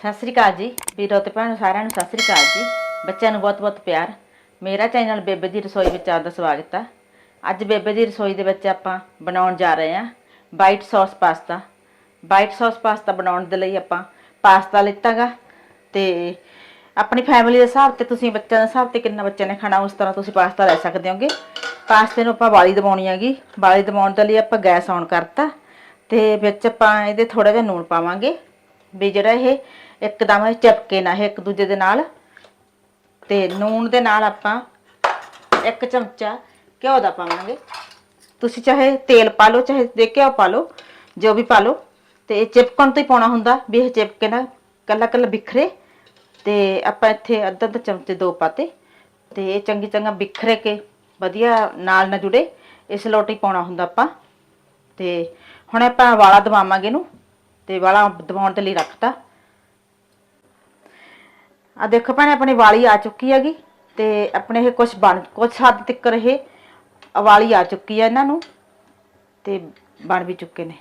ਸਤਿ ਸ੍ਰੀ ਅਕਾਲ ਜੀ। ਵੀਰੋ ਤੇ ਭੈਣੋ ਸਾਰਿਆਂ ਨੂੰ ਸਤਿ ਸ੍ਰੀ ਅਕਾਲ ਜੀ। ਬੱਚਿਆਂ ਨੂੰ ਬਹੁਤ-ਬਹੁਤ ਪਿਆਰ। ਮੇਰਾ ਚੈਨਲ ਬੇਬੇ ਦੀ ਰਸੋਈ ਵਿੱਚ ਆਪਦਾ ਸਵਾਗਤ ਆ। ਅੱਜ ਬੇਬੇ ਦੀ ਰਸੋਈ ਦੇ ਵਿੱਚ ਆਪਾਂ ਬਣਾਉਣ ਜਾ ਰਹੇ ਹਾਂ white sauce pasta. White sauce pasta ਬਣਾਉਣ ਦੇ ਲਈ ਆਪਾਂ ਪਾਸਤਾ ਲਿੱਤਾਗਾ ਤੇ ਆਪਣੀ ਫੈਮਿਲੀ ਦੇ ਹਿਸਾਬ ਤੇ ਤੁਸੀਂ ਬੱਚਿਆਂ ਦੇ ਹਿਸਾਬ ਤੇ ਕਿੰਨਾ ਬੱਚਿਆਂ ਨੇ ਖਾਣਾ, ਉਸ ਤਰ੍ਹਾਂ ਤੁਸੀਂ ਪਾਸਤਾ ਲੈ ਸਕਦੇ ਹੋਗੇ। ਪਾਸਤੇ ਨੂੰ ਆਪਾਂ ਵਾਲੀ ਦਬਾਉਣੀ ਹੈਗੀ। ਵਾਲੀ ਦਬਾਉਣ ਦੇ ਲਈ ਆਪਾਂ ਗੈਸ ਔਨ ਕਰਤਾ ਤੇ ਵਿੱਚ ਆਪਾਂ ਇਹਦੇ ਥੋੜਾ ਜਿਹਾ ਨੂਣ ਪਾਵਾਂਗੇ। ਵੀ ਜਿਹੜਾ ਇਹ ਇੱਕਦਮ ਇਹ ਚਿਪਕੇ ਨਾ ਇਹ ਇੱਕ ਦੂਜੇ ਦੇ ਨਾਲ। ਤੇ ਨੂਣ ਦੇ ਨਾਲ ਆਪਾਂ ਇੱਕ ਚਮਚਾ ਘਿਓ ਦਾ ਪਾਵਾਂਗੇ। ਤੁਸੀਂ ਚਾਹੇ ਤੇਲ ਪਾ ਲਓ, ਚਾਹੇ ਦੇ ਘਿਓ ਪਾ ਲਓ, ਜੋ ਵੀ ਪਾ ਲਓ। ਤੇ ਇਹ ਚਿਪਕਣ ਤੋਂ ਹੀ ਪਾਉਣਾ ਹੁੰਦਾ ਵੀ ਇਹ ਚਿਪਕੇ ਨਾ ਕੱਲਾ ਕੱਲਾ ਬਿਖਰੇ। ਤੇ ਆਪਾਂ ਇੱਥੇ ਅੱਧਾ ਅੱਧਾ ਚਮਚੇ ਦੋ ਪਾਤੇ। ਤੇ ਇਹ ਚੰਗੀ ਚੰਗਾ ਬਿਖਰੇ ਕੇ ਵਧੀਆ ਨਾਲ ਨਾ ਜੁੜੇ। ਇਸ ਲੋਟ ਹੀ ਪਾਉਣਾ ਹੁੰਦਾ ਆਪਾਂ। ਤੇ ਹੁਣ ਆਪਾਂ ਵਾਲਾ ਦਵਾਵਾਂਗੇ ਇਹਨੂੰ। ਤੇ ਵਾਲਾ ਦਬਾਉਣ ਦੇ ਲਈ ਰੱਖਤਾ। ਆ ਦੇਖੋ ਭੈਣੇ, ਆਪਣੀ ਵਾਲੀ ਆ ਚੁੱਕੀ ਹੈਗੀ ਤੇ ਆਪਣੇ ਇਹ ਕੁਝ ਬਣ ਕੁਝ ਹੱਦ ਤੱਕ ਇਹ ਵਾਲੀ ਆ ਚੁੱਕੀ ਹੈ ਇਹਨਾਂ ਨੂੰ ਤੇ ਬਣ ਵੀ ਚੁੱਕੇ ਨੇ।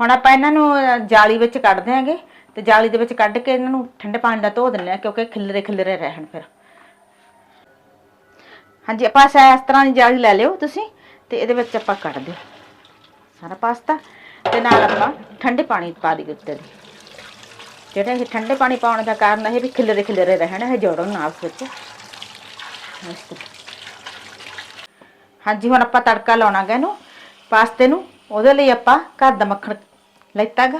ਹੁਣ ਆਪਾਂ ਇਹਨਾਂ ਨੂੰ ਜਾਲੀ ਵਿੱਚ ਕੱਢ ਦਿਆਂਗੇ ਤੇ ਜਾਲੀ ਦੇ ਵਿੱਚ ਕੱਢ ਕੇ ਇਹਨਾਂ ਨੂੰ ਠੰਡੇ ਪਾਣੀ ਨਾਲ ਧੋ ਦਿੰਦੇ ਆ ਕਿਉਂਕਿ ਖਿਲਰੇ ਖਿਲਰੇ ਰਹਿਣ ਫਿਰ। ਹਾਂਜੀ, ਆਪਾਂ ਇਸ ਤਰ੍ਹਾਂ ਦੀ ਜਾਲੀ ਲੈ ਲਿਓ ਤੁਸੀਂ ਤੇ ਇਹਦੇ ਵਿੱਚ ਆਪਾਂ ਕੱਢ ਦਿਓ। ਸਾਰਾ ਪਾਸਤਾ ਤੇ ਨਾਲ ਆਪਾਂ ਠੰਡੇ ਪਾਣੀ ਪਾ ਦੀ ਉੱਤੇ। ਦੀ ਜਿਹੜਾ ਇਹ ਠੰਡੇ ਪਾਣੀ ਪਾਉਣ ਦਾ ਕਾਰਨ ਇਹ ਵੀ ਖਿਲਰੇ ਖਿਲਰੇ ਰਹਿਣ, ਇਹ ਜੋੜਨ ਨਾਲ ਆਪਸ ਵਿੱਚ। ਹਾਂਜੀ, ਹੁਣ ਆਪਾਂ ਤੜਕਾ ਲਾਉਣਾ ਗਾ ਇਹਨੂੰ, ਪਾਸਤੇ ਨੂੰ। ਉਹਦੇ ਲਈ ਆਪਾਂ ਘਰ ਦਾ ਮੱਖਣ ਲੈਤਾਗਾ।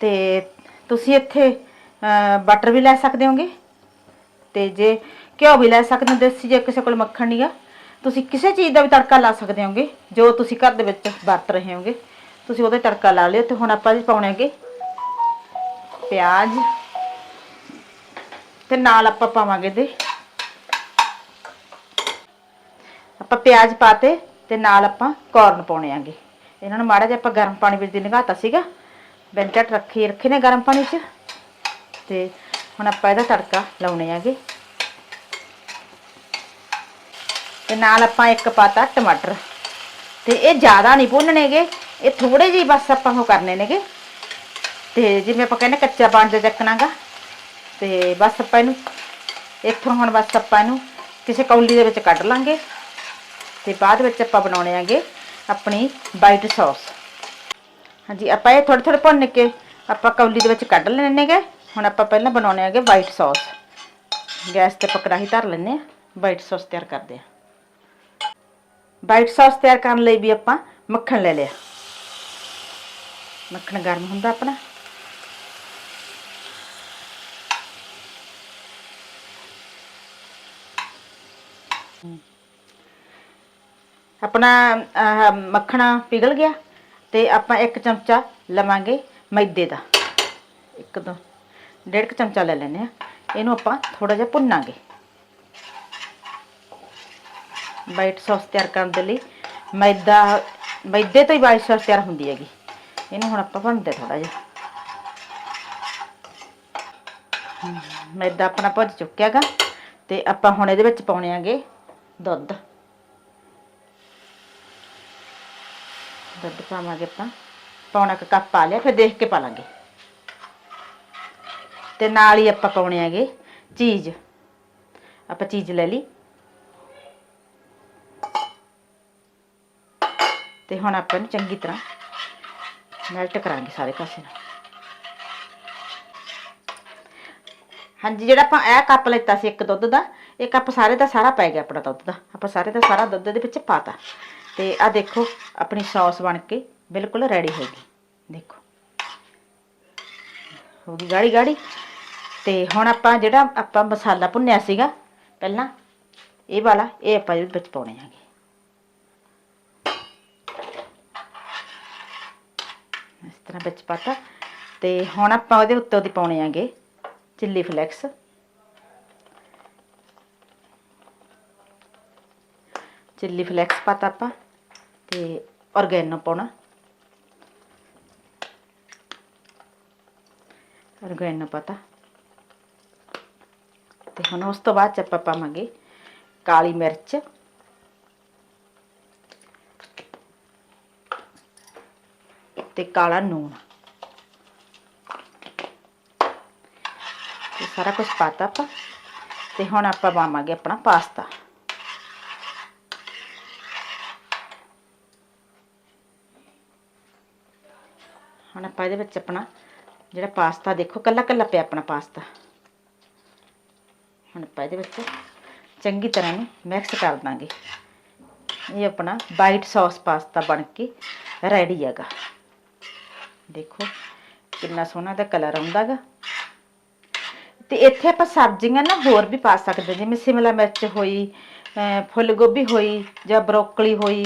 ਤੇ ਤੁਸੀਂ ਇੱਥੇ ਬਟਰ ਵੀ ਲੈ ਸਕਦੇ ਹੋਗੇ। ਤੇ ਜੇ ਘਿਓ ਵੀ ਲੈ ਸਕਦੇ ਹੋ, ਦੇਸੀ ਜੇ ਕਿਸੇ ਕੋਲ ਮੱਖਣ ਨਹੀਂ ਆ ਤੁਸੀਂ ਕਿਸੇ ਚੀਜ਼ ਦਾ ਵੀ ਤੜਕਾ ਲਾ ਸਕਦੇ ਹੋਗੇ, ਜੋ ਤੁਸੀਂ ਘਰ ਦੇ ਵਿੱਚ ਵਰਤ ਰਹੇ ਹੋਗੇ। ਤੁਸੀਂ ਉਹਦੇ ਤੜਕਾ ਲਾ ਲਿਓ ਤੇ ਹੁਣ ਆਪਾਂ ਜੀ ਪਾਉਣੇ ਹੈਗੇ ਪਿਆਜ਼ ਤੇ ਨਾਲ ਆਪਾਂ ਪਾਵਾਂਗੇ ਦੇ ਆਪਾਂ ਪਿਆਜ਼ ਪਾਤੇ ਤੇ ਨਾਲ ਆਪਾਂ ਕੋਰਨ ਪਾਉਣੇ ਆਂਗੇ। ਇਹਨਾਂ ਨੂੰ ਮਾੜਾ ਜਿਹਾ ਆਪਾਂ ਗਰਮ ਪਾਣੀ ਵਿੱਚ ਦੀ ਨਿਗਾਤਾ ਸੀਗਾ। ਬੈਂਟਟ ਰੱਖੀ ਰੱਖੇ ਨੇ ਗਰਮ ਪਾਣੀ 'ਚ। ਤੇ ਹੁਣ ਆਪਾਂ ਇਹਦਾ ਤੜਕਾ ਲਾਉਣੇ ਆਂਗੇ। ਤੇ ਨਾਲ ਆਪਾਂ ਇੱਕ ਪਾਤਾ ਟਮਾਟਰ। ਤੇ ਇਹ ਜ਼ਿਆਦਾ ਨਹੀਂ ਭੁੰਨਣੇਗੇ। ਇਹ ਥੋੜੇ ਜਿਹੇ ਬਸ ਆਪਾਂ ਉਹ ਕਰਨੇ ਨੇਗੇ। ਤੇ ਜਿਵੇਂ ਆਪਾਂ ਕਹਿੰਦੇ ਕੱਚਾ ਪਾਣ ਤੇ ਚੱਕਣਾਗਾ ਤੇ ਬਸ ਆਪਾਂ ਇਹਨੂੰ, ਇੱਥੋਂ ਹੁਣ ਬਸ ਆਪਾਂ ਇਹਨੂੰ ਕਿਸੇ ਕੌਲੀ ਦੇ ਵਿੱਚ ਕੱਢ ਲਾਂਗੇ, ਤੇ ਬਾਅਦ ਵਿੱਚ ਆਪਾਂ ਬਣਾਉਣੇ ਆਂਗੇ ਆਪਣੀ ਵਾਈਟ ਸੌਸ ਹਾਂਜੀ, ਆਪਾਂ ਇਹ ਥੋੜੇ ਥੋੜੇ ਭੁੰਨ ਕੇ ਆਪਾਂ ਕੌਲੀ ਦੇ ਵਿੱਚ ਕੱਢ ਲੈਣੇ ਨੇਗੇ ਹੁਣ ਆਪਾਂ ਪਹਿਲਾਂ ਬਣਾਉਣੇ ਆਂਗੇ ਵਾਈਟ ਸੌਸ ਗੈਸ ਤੇ ਪਕੜਾਹੀ ਧਰ ਲੈਣੇ ਆ ਵਾਈਟ ਸੌਸ ਤਿਆਰ ਕਰਦੇ ਆ ਵਾਈਟ ਸੌਸ ਤਿਆਰ ਕਰਨ ਲਈ ਵੀ ਆਪਾਂ ਮੱਖਣ ਲੈ ਲਿਆ। ਮੱਖਣ ਗਰਮ ਹੁੰਦਾ ਆਪਣਾ। ਆਪਣਾ ਆਹ, ਮੱਖਣਾ ਪਿਘਲ ਗਿਆ ਤੇ ਆਪਾਂ ਇੱਕ ਚਮਚਾ ਲਵਾਂਗੇ ਮੈਦੇ ਦਾ। ਇੱਕ ਦੋ ਡੇਢ ਕੁ ਚਮਚਾ ਲੈ ਲੈਨੇ ਆ ਇਹਨੂੰ ਆਪਾਂ ਥੋੜਾ ਜਿਹਾ ਭੁੰਨਾਂਗੇ। ਵਾਈਟ ਸੌਸ ਤਿਆਰ ਕਰਨ ਦੇ ਲਈ ਮੈਦਾ ਮੈਦੇ ਤੋਂ ਹੀ ਵਾਈਟ ਸੌਸ ਤਿਆਰ ਹੁੰਦੀ ਹੈਗੀ। ਇਹਨੂੰ ਹੁਣ ਆਪਾਂ ਭੁੰਨਦੇ ਥੋੜਾ ਜਿਹਾ। ਮੈਦਾ ਆਪਣਾ ਭੁੱਜ ਚੁੱਕਿਆਗਾ ਤੇ ਆਪਾਂ ਹੁਣ ਇਹਦੇ ਵਿੱਚ ਪਾਉਣੇ ਆਗੇ ਦੁੱਧ। ਦੁੱਧ ਪਾਵਾਂਗੇ ਆਪਾਂ। ਪੌਣਾ ਕੁ ਕੱਪ ਪਾ ਲਿਆ, ਫਿਰ ਦੇਖ ਕੇ ਪਾ ਲਾਂਗੇ। ਤੇ ਨਾਲ ਹੀ ਆਪਾਂ ਪਾਉਣੇ ਆਗੇ ਚੀਜ਼। ਆਪਾਂ ਚੀਜ਼ ਲੈ ਲਈ। ਤੇ ਹੁਣ ਆਪਾਂ ਨੂੰ ਚੰਗੀ ਤਰ੍ਹਾਂ ਮੈਲਟ ਕਰਾਂਗੇ ਸਾਰੇ ਪਾਸੇ ਨਾਲ। ਹਾਂਜੀ, ਜਿਹੜਾ ਆਪਾਂ ਇਹ ਕੱਪ ਲੈਤਾ ਸੀ ਇੱਕ ਦੁੱਧ ਦਾ ਇਹ ਕੱਪ ਸਾਰੇ ਦਾ ਸਾਰਾ ਪੈ ਗਿਆ ਆਪਣਾ ਦੁੱਧ ਦਾ। ਆਪਾਂ ਸਾਰੇ ਦਾ ਸਾਰਾ ਦੁੱਧ ਦੇ ਵਿੱਚ ਪਾਤਾ। ਤੇ ਆ ਦੇਖੋ, ਆਪਣੀ ਸੌਸ ਬਣ ਕੇ ਬਿਲਕੁਲ ਰੈਡੀ ਹੋ ਗਈ। ਦੇਖੋ। ਹੋ ਗਈ ਗਾੜੀ ਗਾੜੀ। ਤੇ ਹੁਣ ਆਪਾਂ ਜਿਹੜਾ ਆਪਾਂ ਮਸਾਲਾ ਭੁੰਨਿਆ ਸੀਗਾ, ਪਹਿਲਾਂ ਇਹ ਵਾਲਾ, ਇਹ ਆਪਾਂ ਇਹਦੇ ਵਿੱਚ ਪਾਉਣੇ ਹੈਗੇ। ਇਸ ਤਰ੍ਹਾਂ ਵਿੱਚ ਪਾਤਾ। ਤੇ ਹੁਣ ਆਪਾਂ ਉਹਦੇ ਉੱਤੇ ਉਹਦੀ ਪਾਉਣੇ ਆਂਗੇ ਚਿੱਲੀ ਫਲੈਕਸ ਚਿੱਲੀ ਫਲੈਕਸ ਪਾਤਾ ਆਪਾਂ ਤੇ ਔਰਗੈਨੋ ਪਾਉਣਾ। ਔਰਗੈਨੋ ਪਾਤਾ। ਤੇ ਹੁਣ ਉਸ ਤੋਂ ਬਾਅਦ ਆਪਾਂ ਪਾਵਾਂਗੇ ਕਾਲੀ ਮਿਰਚ। ਤੇ ਕਾਲਾ ਨੂਣ। ਸਾਰਾ ਕੁਝ ਪਾਤਾ ਆਪਾਂ। ਤੇ ਹੁਣ ਆਪਾਂ ਪਾਵਾਂਗੇ ਆਪਣਾ ਪਾਸਤਾ। ਹੁਣ ਆਪਾਂ ਇਹਦੇ ਵਿੱਚ ਆਪਣਾ ਜਿਹੜਾ ਪਾਸਤਾ ਦੇਖੋ, ਕੱਲਾ ਕੱਲਾ ਪਿਆ ਆਪਣਾ ਪਾਸਤਾ। ਹੁਣ ਆਪਾਂ ਇਹਦੇ ਵਿੱਚ ਚੰਗੀ ਤਰ੍ਹਾਂ ਨੂੰ ਮਿਕਸ ਕਰ ਦਾਂਗੇ। ਇਹ ਆਪਣਾ ਵਾਈਟ ਸੌਸ ਪਾਸਤਾ ਬਣ ਕੇ ਰੈਡੀ ਹੈਗਾ। ਦੇਖੋ ਕਿੰਨਾ ਸੋਹਣਾ ਦਾ ਕਲਰ ਆਉਂਦਾਗਾ ਤੇ ਇੱਥੇ ਆਪਾਂ ਸਬਜ਼ੀਆਂ ਨਾ ਹੋਰ ਵੀ ਪਾ ਸਕਦੇ ਜਿਵੇਂ ਸ਼ਿਮਲਾ ਮਿਰਚ ਹੋਈ ਫੁੱਲ ਗੋਭੀ ਹੋਈ ਜਾਂ ਬਰੋਕਲੀ ਹੋਈ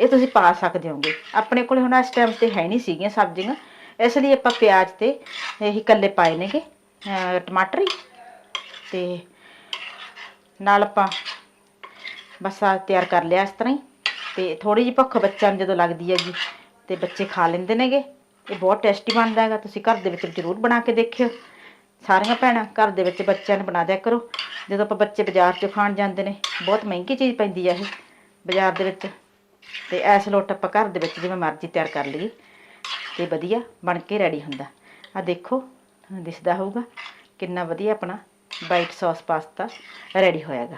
ਇਹ ਤੁਸੀਂ ਪਾ ਸਕਦੇ ਹੋਗੇ। ਆਪਣੇ ਕੋਲ ਹੁਣ ਇਸ ਟਾਈਮ ਤੇ ਹੈ ਨਹੀਂ ਸੀਗੀਆਂ ਸਬਜ਼ੀਆਂ। ਇਸ ਲਈ ਆਪਾਂ ਪਿਆਜ਼ ਤੇ ਇਹੀ ਇਕੱਲੇ ਪਾਏ ਨੇਗੇ ਟਮਾਟਰ ਹੀ। ਤੇ ਨਾਲ ਆਪਾਂ ਬਸ ਆ ਤਿਆਰ ਕਰ ਲਿਆ ਇਸ ਤਰ੍ਹਾਂ ਹੀ। ਤੇ ਥੋੜੀ ਜਿਹੀ ਭੁੱਖ ਬੱਚਿਆਂ ਨੂੰ ਜਦੋਂ ਲੱਗਦੀ ਹੈਗੀ, ਤੇ ਬੱਚੇ ਖਾ ਲੈਂਦੇ ਨੇਗੇ। ਇਹ ਬਹੁਤ ਟੇਸਟੀ ਬਣਦਾ ਹੈਗਾ, ਤੁਸੀਂ ਘਰ ਦੇ ਵਿੱਚ ਜ਼ਰੂਰ ਬਣਾ ਕੇ ਦੇਖਿਓ। ਸਾਰੀਆਂ ਭੈਣਾਂ ਘਰ ਦੇ ਵਿੱਚ ਬੱਚਿਆਂ ਨੂੰ ਬਣਾ ਦਿਆ ਕਰੋ। ਜਦੋਂ ਆਪਾਂ ਬੱਚੇ ਬਾਜ਼ਾਰ 'ਚ ਖਾਣ ਜਾਂਦੇ ਨੇ, ਬਹੁਤ ਮਹਿੰਗੀ ਚੀਜ਼ ਪੈਂਦੀ ਆ ਇਹ, ਬਾਜ਼ਾਰ ਦੇ ਵਿੱਚ। ਤੇ ਐਸ ਲੋਟ ਆਪਾਂ ਘਰ ਦੇ ਵਿੱਚ ਜਿਵੇਂ ਮਰਜ਼ੀ ਤਿਆਰ ਕਰ ਲਈਏ, ਤੇ ਵਧੀਆ ਬਣ ਕੇ ਰੈਡੀ ਹੁੰਦਾ। ਆ ਦੇਖੋ, ਦਿਸਦਾ ਹੋਊਗਾ ਕਿੰਨਾ ਵਧੀਆ ਆਪਣਾ ਵਾਈਟ ਸੌਸ ਪਾਸਤਾ ਰੈਡੀ ਹੋਇਆਗਾ।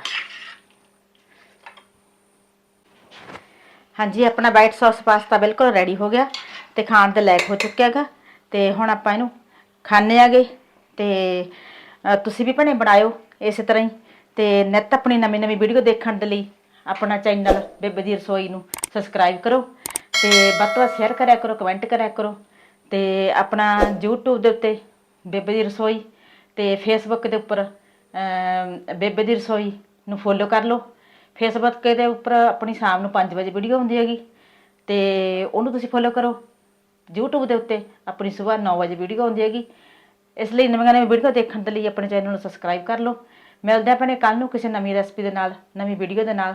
ਹਾਂਜੀ, ਆਪਣਾ ਵਾਈਟ ਸੌਸ ਪਾਸਤਾ ਬਿਲਕੁਲ ਰੈਡੀ ਹੋ ਗਿਆ ਤੇ ਖਾਣ ਦੇ ਲਾਇਕ ਹੋ ਚੁੱਕਿਆ ਹੈਗਾ ਤੇ ਹੁਣ ਆਪਾਂ ਇਹਨੂੰ ਖਾਣੇ ਆਗੇ ਤੇ ਤੁਸੀਂ ਵੀ ਭਣੇ ਬਣਾਇਓ ਇਸੇ ਤਰ੍ਹਾਂ ਹੀ। ਤੇ ਨਿੱਤ ਆਪਣੀ ਨਵੀਂ ਨਵੀਂ ਵੀਡੀਓ ਦੇਖਣ ਦੇ ਲਈ ਆਪਣਾ ਚੈਨਲ ਬੇਬੇ ਦੀ ਰਸੋਈ ਨੂੰ ਸਬਸਕ੍ਰਾਈਬ ਕਰੋ ਤੇ ਵੱਧ ਤੋਂ ਵੱਧ ਸ਼ੇਅਰ ਕਰਿਆ ਕਰੋ ਕਮੈਂਟ ਕਰਿਆ ਕਰੋ ਤੇ ਆਪਣਾ YouTube ਦੇ ਉੱਤੇ ਬੇਬੇ ਦੀ ਰਸੋਈ ਤੇ Facebook ਦੇ ਉੱਪਰ ਬੇਬੇ ਦੀ ਰਸੋਈ ਨੂੰ ਫੋਲੋ ਕਰ ਲਓ। ਫੇਸਬੁੱਕ ਦੇ ਉੱਪਰ ਆਪਣੀ ਸ਼ਾਮ ਨੂੰ 5 ਵਜੇ ਵੀਡੀਓ ਹੁੰਦੀ ਹੈਗੀ ਤੇ ਉਹਨੂੰ ਤੁਸੀਂ ਫੋਲੋ ਕਰੋ। YouTube ਦੇ ਉੱਤੇ ਆਪਣੀ ਸਵੇਰ 9 ਵਜੇ ਵੀਡੀਓ ਹੁੰਦੀ ਹੈਗੀ। ਇਸ ਲਈ ਨਵੀਆਂ ਨਵੀਆਂ ਵੀਡੀਓ ਦੇਖਣ ਦੇ ਲਈ ਆਪਣੇ ਚੈਨਲ ਨੂੰ ਸਬਸਕ੍ਰਾਈਬ ਕਰ ਲਓ। ਮਿਲਦੇ ਆਪਾਂ ਨੇ ਕੱਲ ਨੂੰ ਕਿਸੇ ਨਵੀਂ ਰੈਸਪੀ ਦੇ ਨਾਲ, ਨਵੀਂ ਵੀਡੀਓ ਦੇ ਨਾਲ।